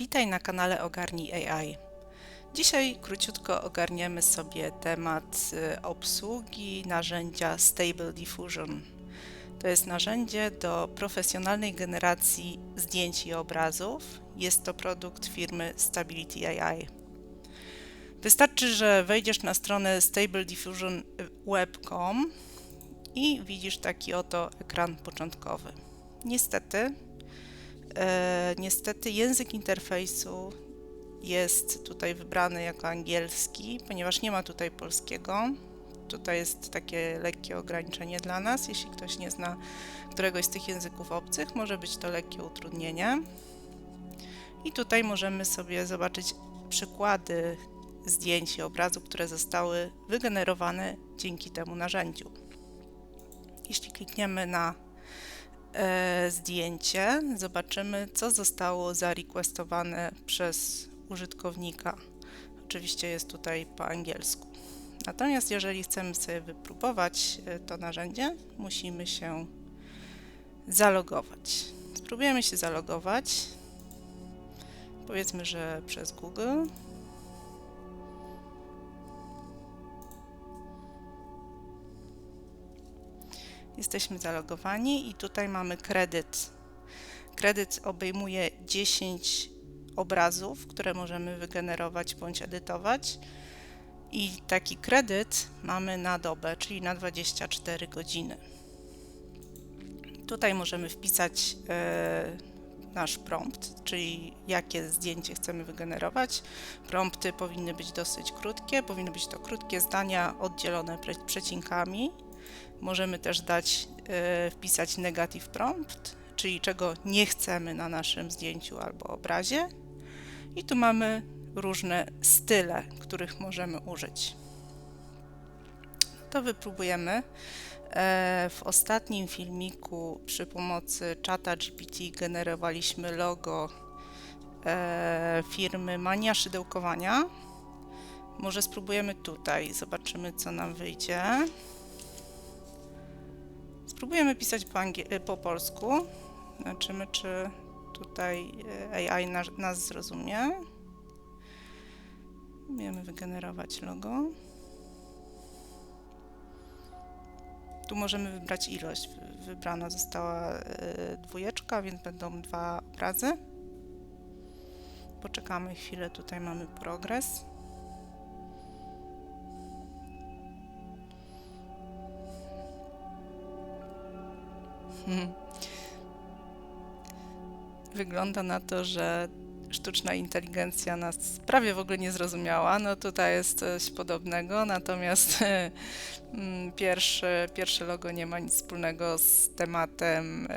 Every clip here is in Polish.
Witaj na kanale Ogarnij AI. Dzisiaj króciutko ogarniemy sobie temat y, obsługi narzędzia Stable Diffusion. To jest narzędzie do profesjonalnej generacji zdjęć i obrazów. Jest to produkt firmy Stability AI. Wystarczy, że wejdziesz na stronę stablediffusionweb.com i widzisz taki oto ekran początkowy. Niestety, e, niestety język interfejsu jest tutaj wybrany jako angielski, ponieważ nie ma tutaj polskiego. Tutaj jest takie lekkie ograniczenie dla nas. Jeśli ktoś nie zna któregoś z tych języków obcych, może być to lekkie utrudnienie. I tutaj możemy sobie zobaczyć przykłady zdjęć i obrazów, które zostały wygenerowane dzięki temu narzędziu. Jeśli klikniemy na e, zdjęcie, zobaczymy, co zostało zarequestowane przez użytkownika. Oczywiście jest tutaj po angielsku. Natomiast jeżeli chcemy sobie wypróbować e, to narzędzie, musimy się zalogować. Spróbujemy się zalogować. Powiedzmy, że przez Google. Jesteśmy zalogowani i tutaj mamy kredyt. Kredyt obejmuje 10 obrazów, które możemy wygenerować bądź edytować. I taki kredyt mamy na dobę, czyli na 24 godziny. Tutaj możemy wpisać e, nasz prompt, czyli jakie zdjęcie chcemy wygenerować. Prompty powinny być dosyć krótkie, powinny być to krótkie zdania oddzielone przecinkami. Możemy też dać, e, wpisać negative prompt, czyli czego nie chcemy na naszym zdjęciu albo obrazie. I tu mamy różne style, których możemy użyć. To wypróbujemy. E, w ostatnim filmiku przy pomocy czata GPT generowaliśmy logo e, firmy Mania Szydełkowania. Może spróbujemy tutaj, zobaczymy co nam wyjdzie. Spróbujemy pisać po, po polsku. Zobaczymy, czy tutaj e, AI nas, nas zrozumie. Wiemy wygenerować logo. Tu możemy wybrać ilość. Wybrana została e, dwójeczka, więc będą dwa obrazy. Poczekamy chwilę, tutaj mamy progres. Wygląda na to, że sztuczna inteligencja nas prawie w ogóle nie zrozumiała. No tutaj jest coś podobnego, natomiast mm, pierwsze, pierwsze logo nie ma nic wspólnego z tematem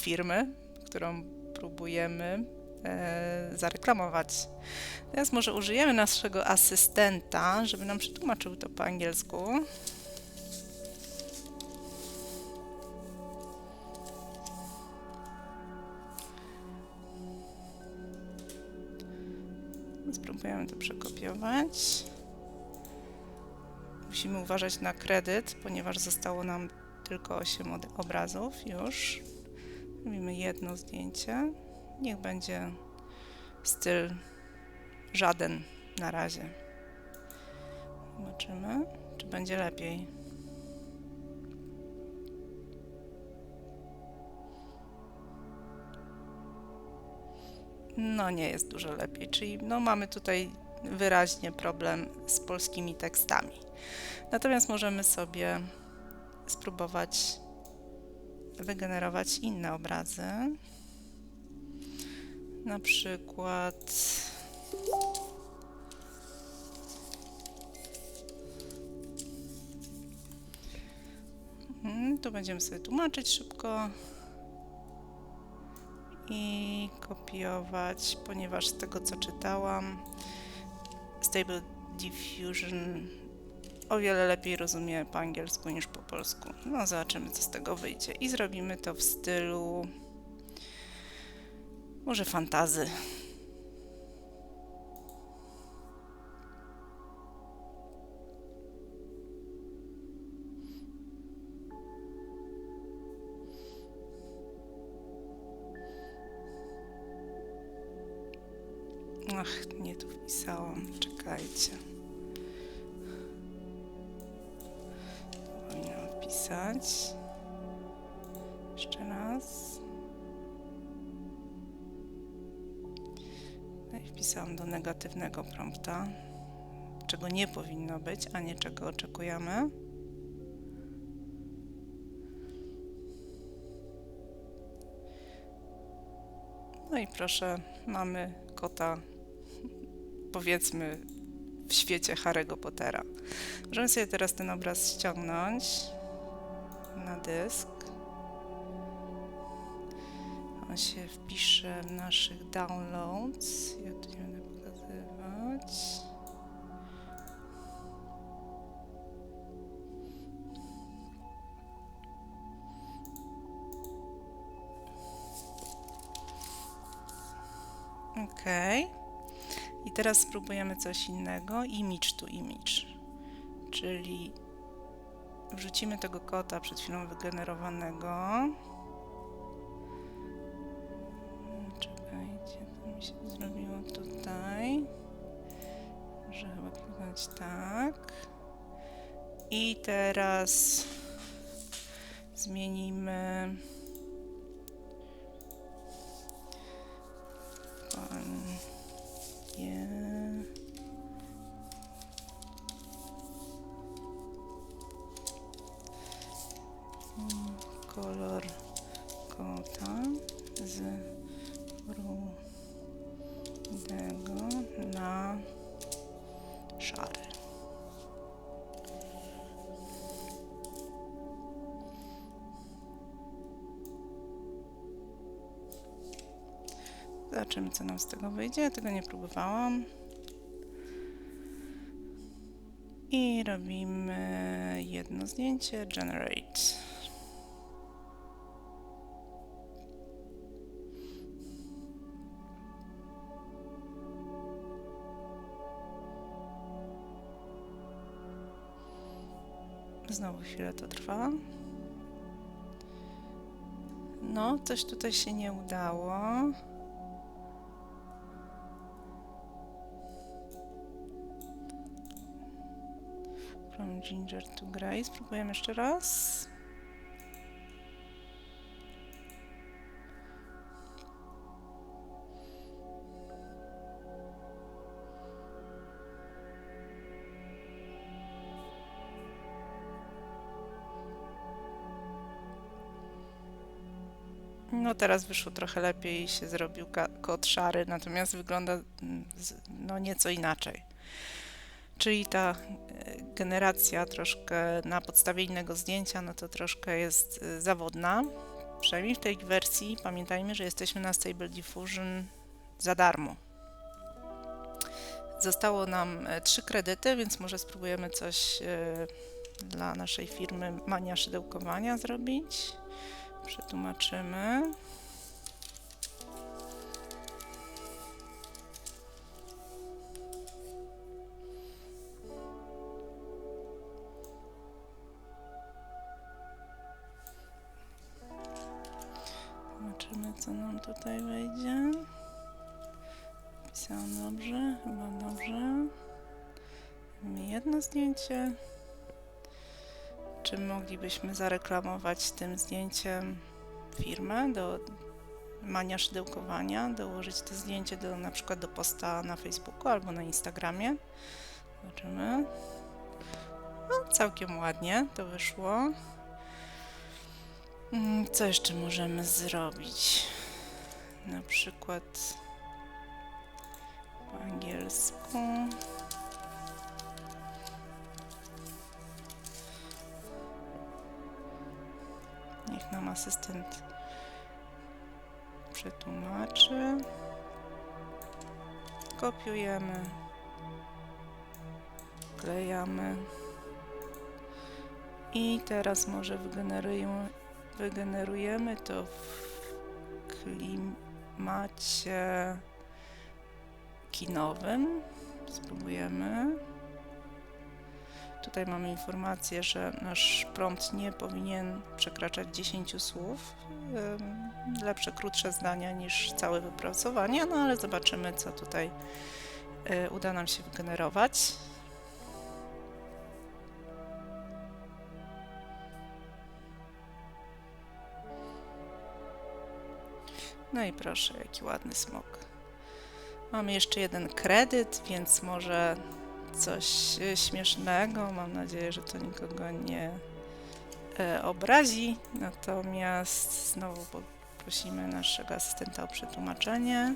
firmy, którą próbujemy e, zareklamować. Teraz może użyjemy naszego asystenta, żeby nam przetłumaczył to po angielsku. Spróbujemy to przekopiować. Musimy uważać na kredyt, ponieważ zostało nam tylko 8 obrazów już. Robimy jedno zdjęcie. Niech będzie styl żaden na razie. Zobaczymy, czy będzie lepiej. No nie jest dużo lepiej. Czyli no, mamy tutaj wyraźnie problem z polskimi tekstami. Natomiast możemy sobie spróbować wygenerować inne obrazy. Na przykład hmm, tu będziemy sobie tłumaczyć szybko i kopiować, ponieważ z tego co czytałam, Stable Diffusion o wiele lepiej rozumie po angielsku niż po polsku. No, zobaczymy, co z tego wyjdzie. I zrobimy to w stylu może fantazy. Ach, nie tu wpisałam. Czekajcie. Powinnam wpisać. Jeszcze raz. No i wpisałam do negatywnego prompta, czego nie powinno być, a nie czego oczekujemy. No i proszę, mamy kota, powiedzmy, w świecie Harry'ego Pottera. Możemy sobie teraz ten obraz ściągnąć na dysk. On się wpisze w naszych downloads. Ja tu nie będę pokazywać. Ok. I teraz spróbujemy coś innego. Image to image. Czyli wrzucimy tego kota przed chwilą wygenerowanego. Czekajcie, to mi się zrobiło tutaj. Może chyba kliknąć tak. I teraz zmienimy Zobaczymy, co nam z tego wyjdzie. Ja tego nie próbowałam. I robimy jedno zdjęcie, generate. Znowu chwilę to trwa. No, coś tutaj się nie udało. Ginger to Grey. Spróbujemy jeszcze raz. No teraz wyszło trochę lepiej się zrobił kot szary, natomiast wygląda mm, no nieco inaczej. Czyli ta e, generacja troszkę na podstawie innego zdjęcia, no to troszkę jest e, zawodna. Przynajmniej w tej wersji pamiętajmy, że jesteśmy na Stable Diffusion za darmo. Zostało nam e, trzy kredyty, więc może spróbujemy coś dla naszej firmy Mania Szydełkowania zrobić. Przetłumaczymy. Czy moglibyśmy zareklamować tym zdjęciem firmę do mania szydełkowania, dołożyć to zdjęcie do, na przykład do posta na Facebooku albo na Instagramie. Zobaczymy. No, całkiem ładnie to wyszło. Mm, Co jeszcze możemy zrobić? Na przykład po angielsku. Nam asystent przetłumaczy. Kopiujemy. Klejamy. I teraz może wygenerujemy, wygenerujemy to w klimacie kinowym. Spróbujemy. Tutaj mamy informację, że nasz prompt nie powinien przekraczać 10 słów. Lepsze, krótsze zdania niż całe wypracowanie, no ale zobaczymy, co tutaj y, uda nam się wygenerować. No i proszę, jaki ładny smok. Mamy jeszcze jeden kredyt, więc może coś e, śmiesznego. Mam nadzieję, że to nikogo nie e, obrazi. Natomiast znowu poprosimy naszego asystenta o przetłumaczenie.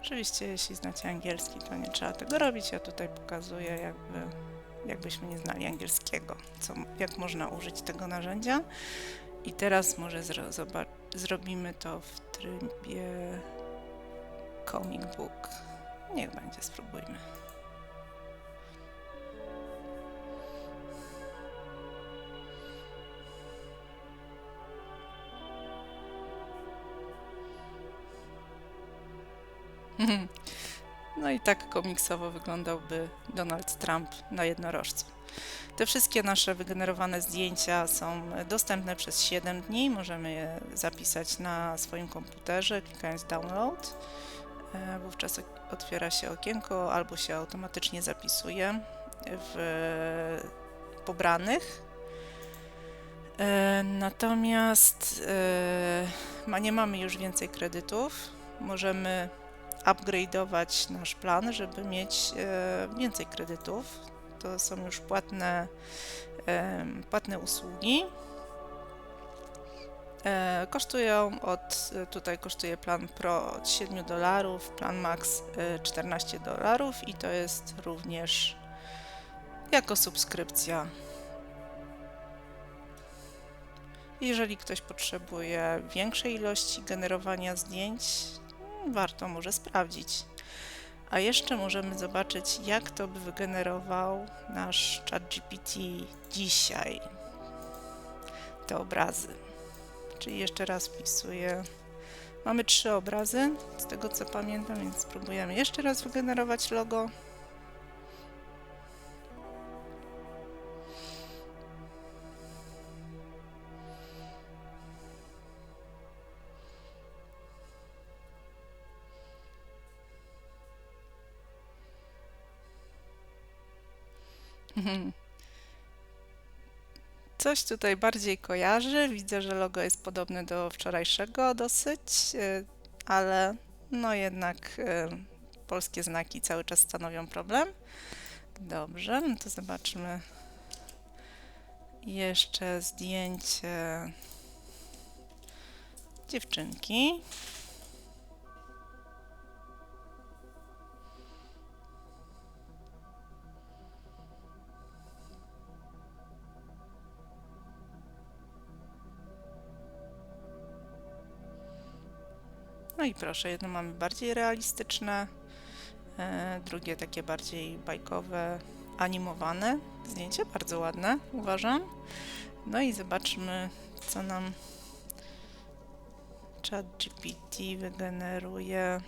Oczywiście, jeśli znacie angielski, to nie trzeba tego robić. Ja tutaj pokazuję, jakby, jakbyśmy nie znali angielskiego, co, jak można użyć tego narzędzia. I teraz może zro, zrobimy to w trybie comic book. Niech będzie, spróbujmy. No i tak komiksowo wyglądałby Donald Trump na jednorożcu. Te wszystkie nasze wygenerowane zdjęcia są dostępne przez 7 dni. Możemy je zapisać na swoim komputerze, klikając download. E, Wówczas otwiera się okienko albo się automatycznie zapisuje w pobranych. E, Natomiast e, nie mamy już więcej kredytów. Możemy upgrade'ować nasz plan, żeby mieć e, więcej kredytów. To są już płatne, płatne usługi. E, kosztują od, e, tutaj kosztuje plan Pro od 7 dolarów, plan Max e, 14 dolarów i to jest również jako subskrypcja. Jeżeli ktoś potrzebuje większej ilości generowania zdjęć, warto może sprawdzić. A jeszcze możemy zobaczyć, jak to by wygenerował nasz ChatGPT dzisiaj. Te obrazy. Czyli jeszcze raz wpisuję. Mamy trzy obrazy, z tego co pamiętam, więc spróbujemy jeszcze raz wygenerować logo. Coś tutaj bardziej kojarzy. Widzę, że logo jest podobne do wczorajszego dosyć, y, ale no jednak y, polskie znaki cały czas stanowią problem. Dobrze, no to zobaczmy jeszcze zdjęcie dziewczynki. No i proszę, jedno mamy bardziej realistyczne, e, drugie takie bardziej bajkowe, animowane. Zdjęcie bardzo ładne, uważam. No i zobaczmy, co nam ChatGPT wygeneruje.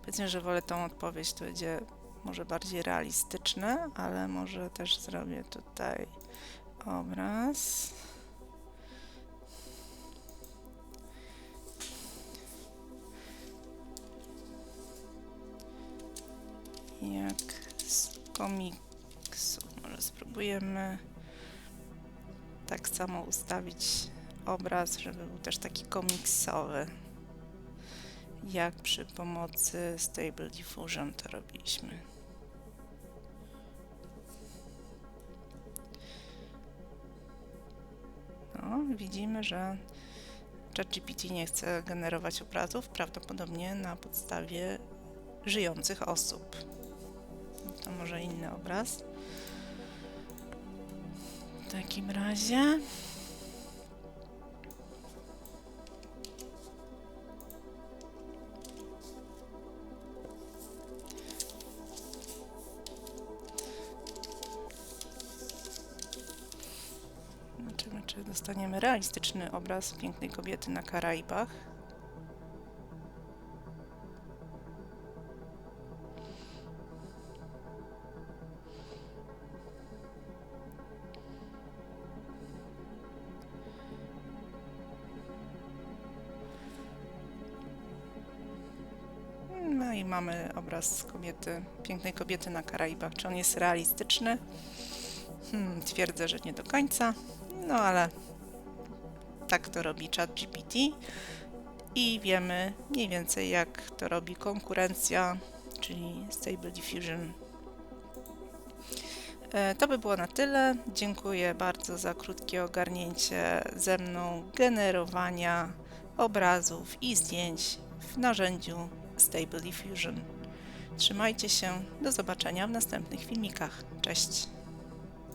Powiedzmy, że wolę tą odpowiedź, to będzie może bardziej realistyczne, ale może też zrobię tutaj obraz. Komiksu. Może spróbujemy tak samo ustawić obraz, żeby był też taki komiksowy. Jak przy pomocy Stable Diffusion to robiliśmy. No, widzimy, że ChatGPT nie chce generować obrazów, prawdopodobnie na podstawie żyjących osób. To może inny obraz. W takim razie. Czy dostaniemy realistyczny obraz pięknej kobiety na Karaibach? Obraz kobiety, pięknej kobiety na Karaibach. Czy on jest realistyczny? Hmm, twierdzę, że nie do końca. No ale tak to robi ChatGPT i wiemy mniej więcej jak to robi konkurencja, czyli Stable Diffusion. E, To by było na tyle. Dziękuję bardzo za krótkie ogarnięcie ze mną generowania obrazów i zdjęć w narzędziu Stable Diffusion. Trzymajcie się, do zobaczenia w następnych filmikach. Cześć!